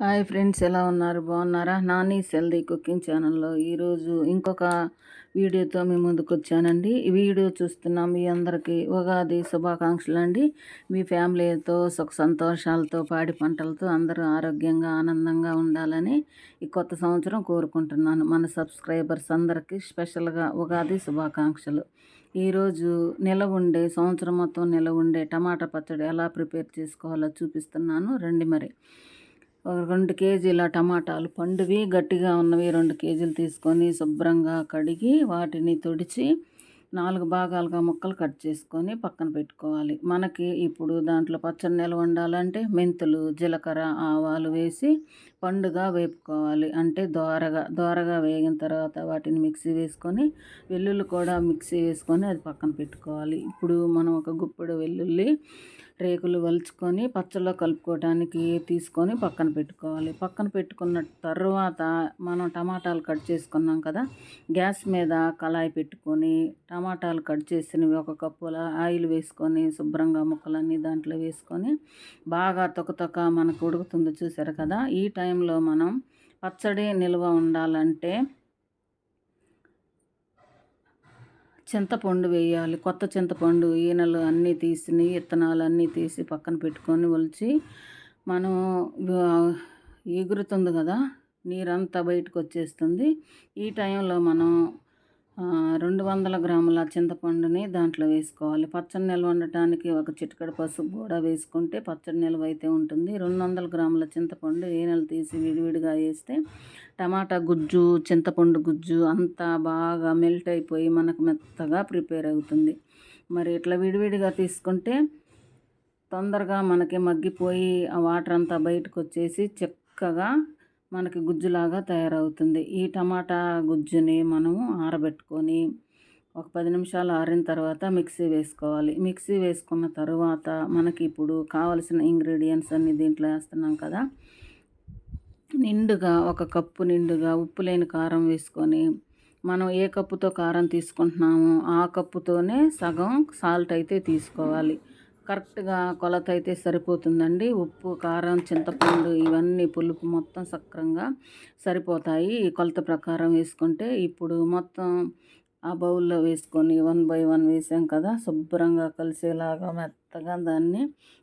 Hi friends ఎలా ఉన్నారు? బాగున్నారా? నాని సెల్దీ కుకింగ్ ఛానల్లో ఈరోజు ఇంకొక వీడియోతో మీ ముందుకు వచ్చానండి ఈ వీడియో చూస్తున్న మీ అందరికీ ఉగాది శుభాకాంక్షలు అండి. మీ ఫ్యామిలీతో సుఖ సంతోషాలతో పాడి పంటలతో అందరూ ఆరోగ్యంగా ఆనందంగా ఉండాలని ఈ కొత్త సంవత్సరం కోరుకుంటున్నాను. మన సబ్స్క్రైబర్స్ అందరికీ స్పెషల్గా ఉగాది శుభాకాంక్షలు. ఈరోజు నిల ఉండే సంవత్సరం మొత్తం నిలవ ఉండే టమాటా పచ్చడి ఎలా ప్రిపేర్ చేసుకోవాలో చూపిస్తున్నాను. రండి మరి. రెండు కేజీల టమాటాలు పండువి గట్టిగా ఉన్నవి రెండు కేజీలు తీసుకొని శుభ్రంగా కడిగి వాటిని తుడిచి నాలుగు భాగాలుగా ముక్కలు కట్ చేసుకొని పక్కన పెట్టుకోవాలి. మనకి ఇప్పుడు దాంట్లో పచ్చడి నిల్వ ఉండాలంటే మెంతులు జీలకర్ర ఆవాలు వేసి పండుగా వేపుకోవాలి. అంటే దోరగా దోరగా వేగిన తర్వాత వాటిని మిక్సీ వేసుకొని వెల్లుల్లి కూడా మిక్సీ వేసుకొని అది పక్కన పెట్టుకోవాలి. ఇప్పుడు మనం ఒక గుప్పెడు వెల్లుల్లి రేకులు వలుచుకొని పచ్చళ్ళలో కలుపుకోవడానికి తీసుకొని పక్కన పెట్టుకోవాలి. పక్కన పెట్టుకున్న తర్వాత మనం టమాటాలు కట్ చేసుకున్నాం కదా గ్యాస్ మీద కళాయి పెట్టుకొని టమాటాలు కట్ చేసినవి ఒక కప్పులా ఆయిల్ వేసుకొని శుభ్రంగా ముక్కలన్నీ దాంట్లో వేసుకొని బాగా తొకతొక మనకు ఉడుకుతుంది చూసారు కదా? ఈ టైంలో మనం పచ్చడి నిల్వ ఉండాలంటే చింతపండు వేయాలి. కొత్త చింతపండు ఈనెలు అన్నీ తీసి విత్తనాలు అన్నీ తీసి పక్కన పెట్టుకొని ఒలిచి మనం ఎగురుతుంది కదా? నీరంతా బయటకు వచ్చేస్తుంది. ఈ టైంలో మనం రెండు వందల గ్రాముల చింతపండుని దాంట్లో వేసుకోవాలి. పచ్చడి నిల్వ ఉండటానికి ఒక చిటికడ పసుపు కూడా వేసుకుంటే పచ్చడి నిల్వ అయితే ఉంటుంది. రెండు వందల గ్రాముల చింతపండు ఏనెలు తీసి విడివిడిగా వేస్తే టమాటా గుజ్జు చింతపండు గుజ్జు అంతా బాగా మెల్ట్ అయిపోయి మనకు మెత్తగా ప్రిపేర్ అవుతుంది. మరి ఇట్లా విడివిడిగా తీసుకుంటే తొందరగా మనకి మగ్గిపోయి ఆ వాటర్ అంతా బయటకు వచ్చేసి చక్కగా మనకి గుజ్జులాగా తయారవుతుంది. ఈ టమాటా గుజ్జుని మనము ఆరబెట్టుకొని ఒక పది నిమిషాలు ఆరిన తర్వాత మిక్సీ వేసుకోవాలి. మిక్సీ వేసుకున్న తర్వాత మనకి ఇప్పుడు కావలసిన ఇంగ్రీడియంట్స్ అన్నీ దీంట్లో వేస్తున్నాం కదా. నిండుగా ఒక కప్పు నిండుగా ఉప్పు లేని కారం వేసుకొని మనం ఏ కప్పుతో కారం తీసుకుంటున్నామో ఆ కప్పుతోనే సగం సాల్ట్ అయితే తీసుకోవాలి. కరెక్ట్గా కొలత అయితే సరిపోతుందండి. ఉప్పు కారం చింతపండు ఇవన్నీ పులుపు మొత్తం సక్రంగా సరిపోతాయి. ఈ కొలత ప్రకారం వేసుకుంటే ఇప్పుడు మొత్తం ఆ బౌల్లో వేసుకొని వన్ బై వన్ వేసాం కదా శుభ్రంగా కలిసేలాగా మెత్తగా దాన్ని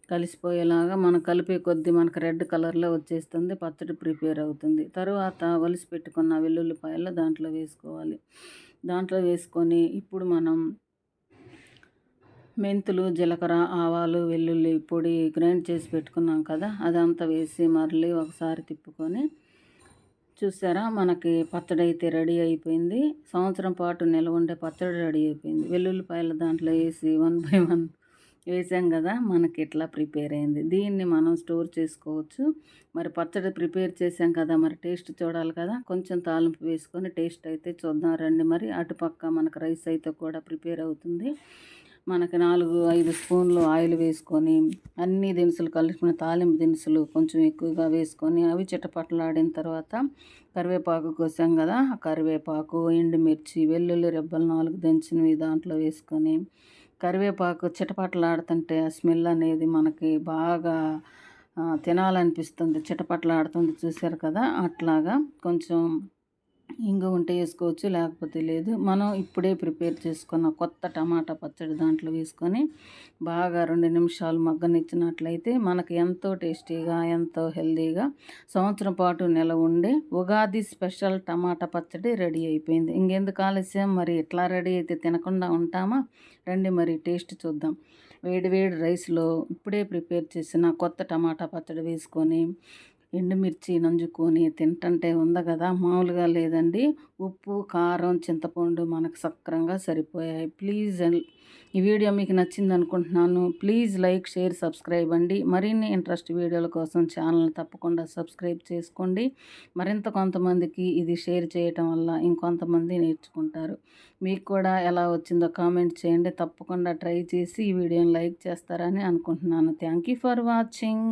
కలిసిపోయేలాగా మనం కలిపే కొద్దీ మనకు రెడ్ కలర్లో వచ్చేస్తుంది పచ్చడి ప్రిపేర్ అవుతుంది. తరువాత వలిసి పెట్టుకున్న వెల్లుల్లిపాయలు దాంట్లో వేసుకోవాలి. దాంట్లో వేసుకొని ఇప్పుడు మనం మెంతులు జీలకర్ర ఆవాలు వెల్లుల్లి పొడి గ్రైండ్ చేసి పెట్టుకున్నాం కదా అదంతా వేసి మరలి ఒకసారి తిప్పుకొని చూసారా మనకి పచ్చడి అయితే రెడీ అయిపోయింది. సంవత్సరం పాటు నిల్వ ఉండే పచ్చడి రెడీ అయిపోయింది. వెల్లుల్లిపాయలు దాంట్లో వేసి వన్ బై వన్ వేసాం కదా మనకి ఇట్లా ప్రిపేర్ అయింది. దీన్ని మనం స్టోర్ చేసుకోవచ్చు. మరి పచ్చడి ప్రిపేర్ చేసాం కదా మరి టేస్ట్ చూడాలి కదా కొంచెం తాలింపు వేసుకొని టేస్ట్ అయితే చూద్దాం రండి. మరి అటుపక్క మనకు రైస్ అయితే కూడా ప్రిపేర్ అవుతుంది. మనకి నాలుగు ఐదు స్పూన్లు ఆయిల్ వేసుకొని అన్ని దినుసులు కలుపుకున్న తాలింపు దినుసులు కొంచెం ఎక్కువగా వేసుకొని అవి చిట్టపట్టలాడిన తర్వాత కరివేపాకు కోసాం కదా ఆ కరివేపాకు ఎండుమిర్చి వెల్లుల్లి రెబ్బలు నాలుగు దంచినవి దాంట్లో వేసుకొని కరివేపాకు చిటపటలాడుతుంటే ఆ స్మెల్ అనేది మనకి బాగా తినాలనిపిస్తుంది. చిటపటలాడుతుంది చూశారు కదా అట్లాగా కొంచెం ఇంగు ఉంటే వేసుకోవచ్చు లేకపోతే లేదు. మనం ఇప్పుడే ప్రిపేర్ చేసుకున్న కొత్త టమాటా పచ్చడి దాంట్లో వేసుకొని బాగా రెండు నిమిషాలు మగ్గనిచ్చినట్లయితే మనకు ఎంతో టేస్టీగా ఎంతో హెల్తీగా సంవత్సరం పాటు నెల ఉండే ఉగాది స్పెషల్ టమాటా పచ్చడి రెడీ అయిపోయింది. ఇంకెందుకు ఆలస్యం? మరి ఎట్లా రెడీ అయితే తినకుండా ఉంటామా? రండి మరి టేస్ట్ చూద్దాం. వేడి వేడి రైస్లో ఇప్పుడే ప్రిపేర్ చేసిన కొత్త టమాటా పచ్చడి వేసుకొని ఎండుమిర్చి నంజుకొని తింటంటే ఉంది కదా మామూలుగా లేదండి. ఉప్పు కారం చింతపండు మనకు సక్రంగా సరిపోయాయి. ప్లీజ్ ఈ వీడియో మీకు నచ్చింది అనుకుంటున్నాను. ప్లీజ్ లైక్ షేర్ సబ్స్క్రైబ్ అండి. మరిన్ని ఇంట్రెస్ట్ వీడియోల కోసం ఛానల్ తప్పకుండా సబ్స్క్రైబ్ చేసుకోండి. మరింత కొంతమందికి ఇది షేర్ చేయటం వల్ల ఇంకొంతమంది నేర్చుకుంటారు. మీకు కూడా ఎలా వచ్చిందో కామెంట్ చేయండి. తప్పకుండా ట్రై చేసి ఈ వీడియోని లైక్ చేస్తారని అనుకుంటున్నాను. Thank you for watching.